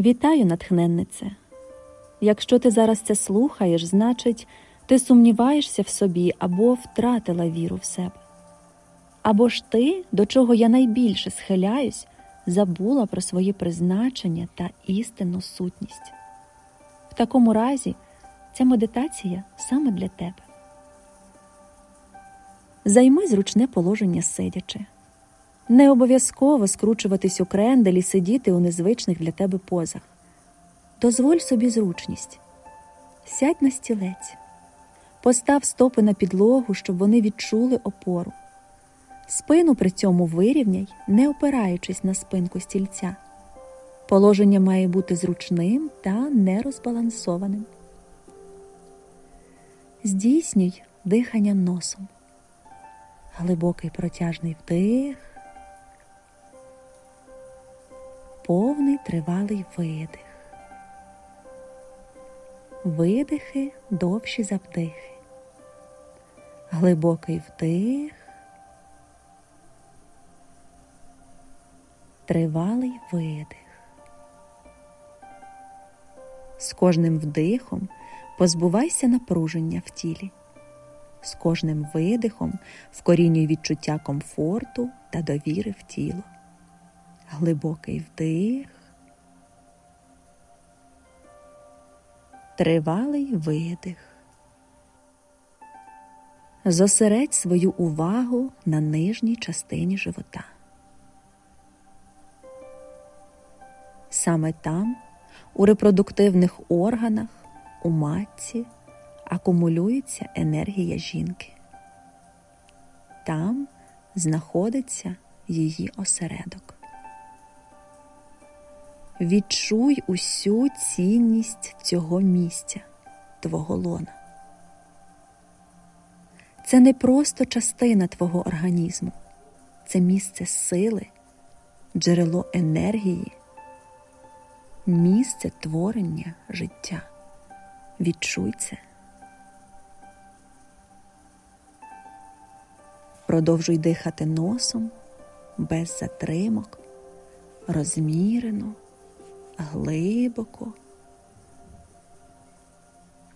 Вітаю, натхненнице! Якщо ти зараз це слухаєш, значить, ти сумніваєшся в собі або втратила віру в себе. Або ж ти, до чого я найбільше схиляюсь, забула про своє призначення та істинну сутність. В такому разі ця медитація саме для тебе. Займи зручне положення сидячи. Не обов'язково скручуватись у крендель і сидіти у незвичних для тебе позах. Дозволь собі зручність. Сядь на стілець, постав стопи на підлогу, щоб вони відчули опору. Спину при цьому вирівняй, не опираючись на спинку стільця. Положення має бути зручним та нерозбалансованим. Здійснюй дихання носом. Глибокий протяжний вдих, повний тривалий видих. Видихи довші за вдихи. Глибокий вдих, тривалий видих. З кожним вдихом позбувайся напруження в тілі. З кожним видихом вкорінюй відчуття комфорту та довіри в тіло. Глибокий вдих, тривалий видих. Зосередь свою увагу на нижній частині живота. Саме там, у репродуктивних органах, у матці акумулюється енергія жінки. Там знаходиться її осередок. Відчуй усю цінність цього місця, твого лона. Це не просто частина твого організму, це місце сили, джерело енергії, місце творення життя. Відчуй це. Продовжуй дихати носом без затримок, розмірено, глибоко,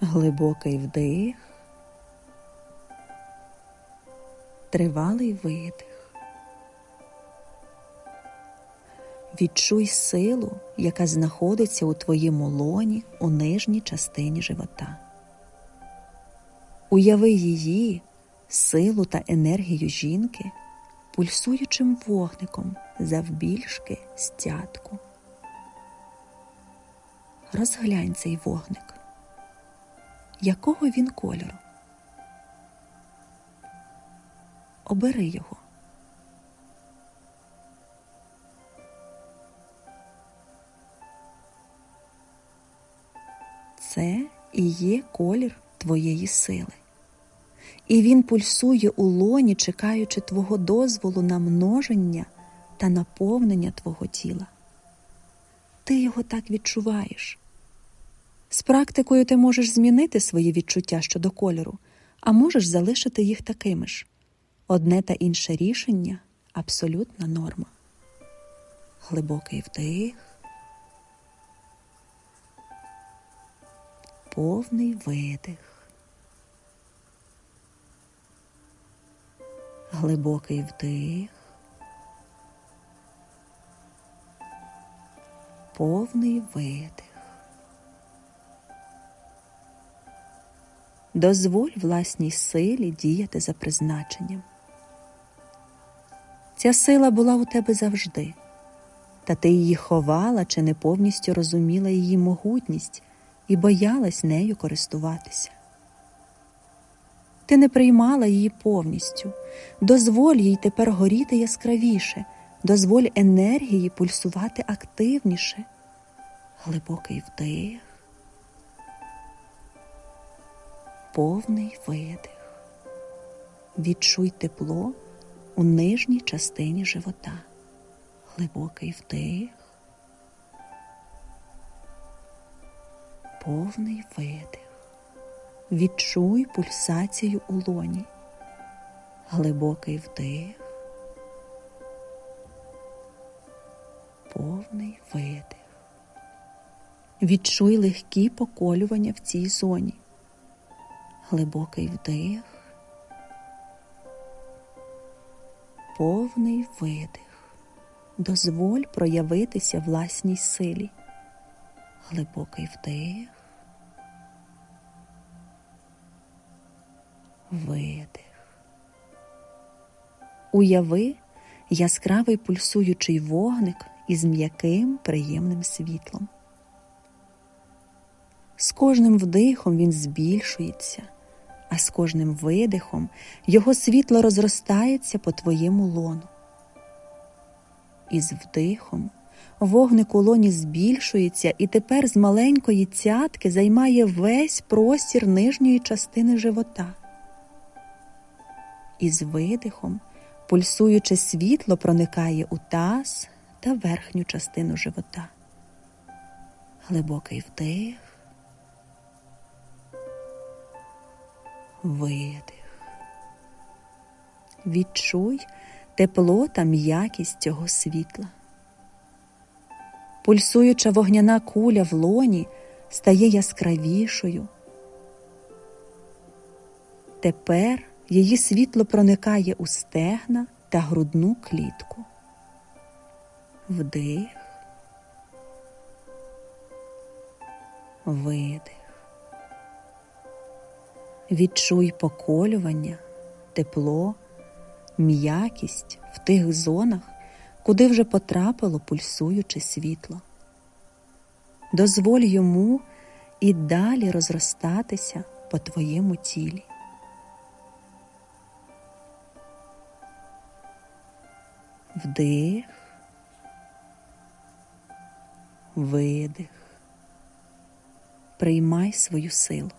глибокий вдих, тривалий видих. Відчуй силу, яка знаходиться у твоєму лоні у нижній частині живота. Уяви її силу та енергію жінки пульсуючим вогником завбільшки стятку. Розглянь цей вогник. Якого він кольору? Обери його. Це і є колір твоєї сили і він пульсує у лоні, чекаючи твого дозволу на множення та наповнення твого тіла. Ти його так відчуваєш. З практикою ти можеш змінити свої відчуття щодо кольору, а можеш залишити їх такими ж. Одне та інше рішення абсолютна норма. Глибокий вдих, повний видих. глибокий вдих, повний видих. Дозволь власній силі діяти за призначенням. Ця сила була у тебе завжди, та ти її ховала чи не повністю розуміла її могутність і боялась нею користуватися. Ти не приймала її повністю. Дозволь їй тепер горіти яскравіше, дозволь енергії пульсувати активніше. Глибокий вдих, повний видих. Відчуй тепло у нижній частині живота. Глибокий вдих, повний видих. Відчуй пульсацію у лоні, глибокий вдих, повний видих. Відчуй легкі поколювання в цій зоні. Глибокий вдих, повний видих. Дозволь проявитися власній силі. Глибокий вдих, видих. Уяви яскравий пульсуючий вогник із м'яким приємним світлом. З кожним вдихом він збільшується, а з кожним видихом його світло розростається по твоєму лону. Із вдихом вогник у лоні збільшується і тепер з маленької цятки займає весь простір нижньої частини живота. Із видихом пульсуюче світло проникає у таз та верхню частину живота. Глибокий вдих. Видих. Відчуй тепло та м'якість цього світла. Пульсуюча вогняна куля в лоні стає яскравішою. Тепер її світло проникає у стегна та грудну клітку. Вдих, видих. Відчуй поколювання, тепло, м'якість в тих зонах, куди вже потрапило пульсуюче світло. Дозволь йому і далі розростатися по твоєму тілі. Вдих, видих, приймай свою силу.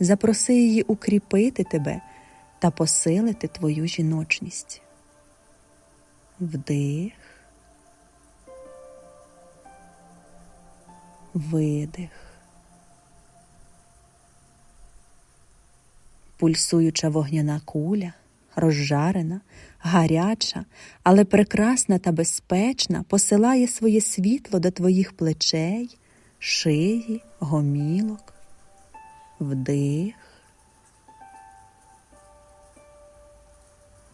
Запроси її укріпити тебе та посилити твою жіночність. Вдих, видих. Пульсуюча вогняна куля, розжарена, гаряча, але прекрасна та безпечна посилає своє світло до твоїх плечей, шиї, гомілок вдих,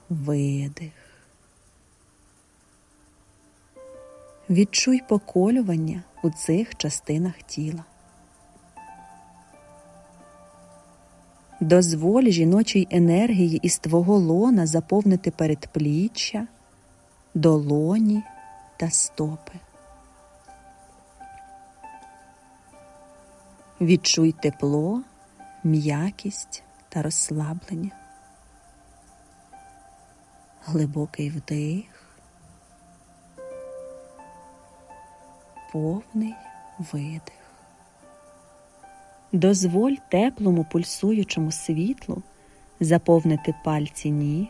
видих. Відчуй поколювання у цих частинах тіла. Дозволь жіночій енергії із твого лона заповнити передпліччя, долоні та стопи. Відчуй тепло, м'якість та розслаблення. Глибокий вдих, повний видих. Дозволь теплому пульсуючому світлу заповнити пальці ніг,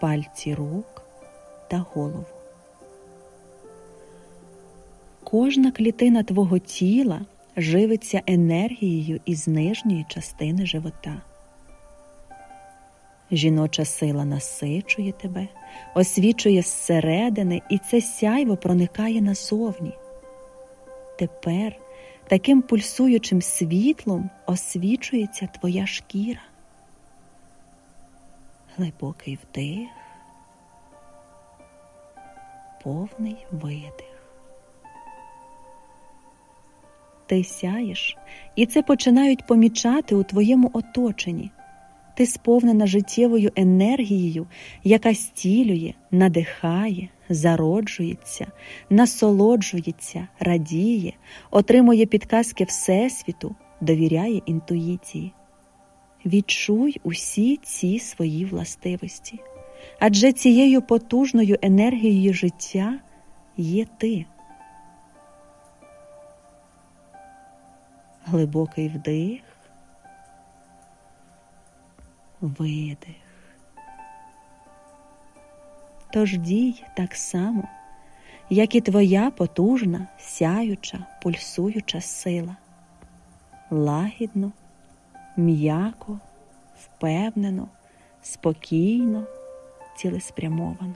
пальці рук та голову. Кожна клітина твого тіла живиться енергією із нижньої частини живота. Жіноча сила насичує тебе, освічує зсередини, і це сяйво проникає назовні. Тепер таким пульсуючим світлом освічується твоя шкіра. Глибокий вдих, повний видих ти сяєш, і це починають помічати у твоєму оточенні. Ти сповнена життєвою енергією, яка стілює, надихає, зароджується, насолоджується, радіє, отримує підказки Всесвіту, довіряє інтуїції. Відчуй усі ці свої властивості, адже цією потужною енергією життя є ти. Глибокий вдих, видих. Тож дій так само, як і твоя потужна, сяюча, пульсуюча сила, лагідно, м'яко, впевнено, спокійно, цілеспрямовано.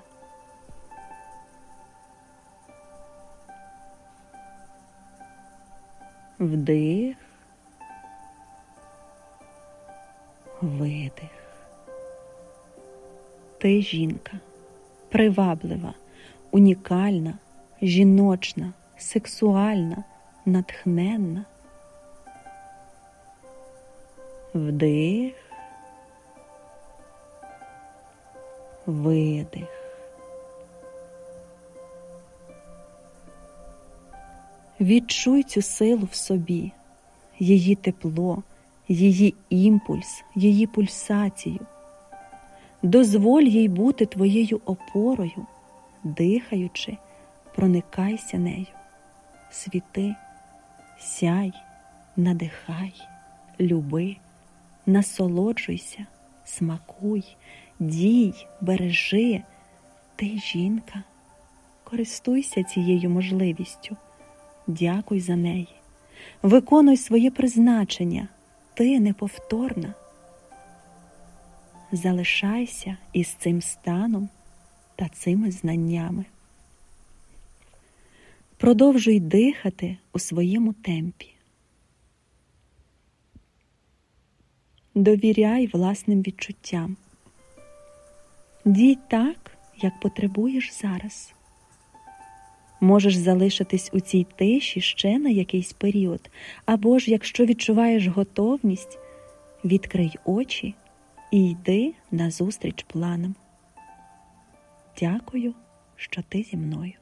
Вдих. Видих. Ти жінка, приваблива, унікальна, жіночна, сексуальна, натхненна. Вдих. Видих. Відчуй цю силу в собі, її тепло, її імпульс, її пульсацію. Дозволь їй бути твоєю опорою, дихаючи, проникайся нею. Світи, сяй, надихай, люби, насолоджуйся, смакуй, дій, бережи. Ти жінка, користуйся цією можливістю. Дякуй за неї. Виконуй своє призначення. Ти неповторна. Залишайся із цим станом та цими знаннями. Продовжуй дихати у своєму темпі. Довіряй власним відчуттям. Дій так, як потребуєш зараз. Можеш залишитись у цій тиші ще на якийсь період, або ж, якщо відчуваєш готовність, відкрий очі і йди назустріч планам. Дякую, що ти зі мною.